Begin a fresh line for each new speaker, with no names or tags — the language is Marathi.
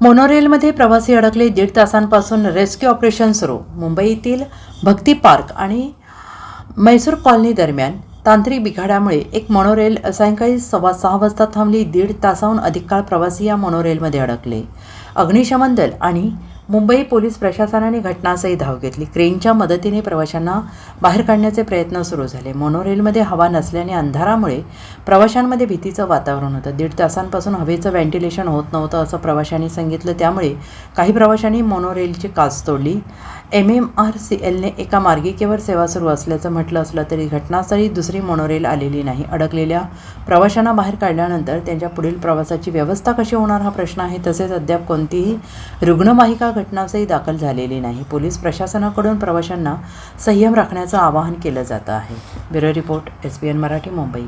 मोनोरेलमध्ये प्रवासी अडकले दीड तासांपासून रेस्क्यू ऑपरेशन सुरू. मुंबईतील भक्ती पार्क आणि मैसूर कॉलनी दरम्यान तांत्रिक बिघाडामुळे एक मोनोरेल सायंकाळी सव्वा सहा वाजता थांबली. दीड तासाहून अधिक काळ प्रवासी या मोनोरेलमध्ये अडकले. अग्निशमन दल आणि मुंबई पोलीस प्रशासनाने घटनास्थळी धाव घेतली. क्रेनच्या मदतीने प्रवाशांना बाहेर काढण्याचे प्रयत्न सुरू झाले. मोनोरेलमध्ये हवा नसल्याने अंधारामुळे प्रवाशांमध्ये भीतीचं वातावरण होतं. दीड तासांपासून हवेचं व्हेंटिलेशन होत नव्हतं असं प्रवाशांनी सांगितलं. त्यामुळे काही प्रवाशांनी मोनोरेलची काच तोडली. एम एम आर सी एलने एका मार्गिकेवर सेवा सुरू असल्याचं म्हटलं असलं तरी घटनास्थळी दुसरी मोनोरेल आलेली नाही. अडकलेल्या प्रवाशांना बाहेर काढल्यानंतर त्यांच्या पुढील प्रवासाची व्यवस्था कशी होणार हा प्रश्न आहे तसेच अद्याप कोणतीही रुग्णवाहिका घटनास्थळी दाखल झालेली नाही. पोलीस प्रशासनाकडून प्रवाशांना संयम राखण्याचं आवाहन केलं जातं आहे. Bureau report S P N Marathi Mumbai.